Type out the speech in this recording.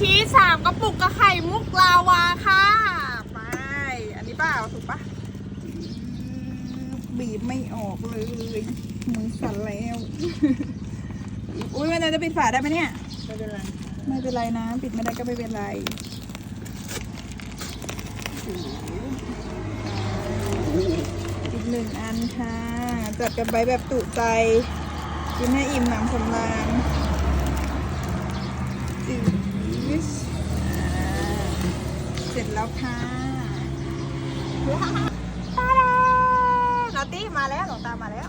ชีสามกระปุกกับไข่มุกลาวาค่ะไปอันนี้เปล่าถูกปะบีบไม่ออกเลยมือสั่นแล้วอุ้ยมันจะปิดฝาได้ไหมเนี่ย ไม่เป็นไร ไม่เป็นไรนะ ปิดไม่ได้ก็ไม่เป็นไรอีกหนึ่งอันค่ะ จัดกันไปแบบตุใจกินให้อิ่มหนำสำราญจืดอ่า เสร็จแล้วค่ะตาดาลอตตี้มาแล้วหลวงตามาแล้ว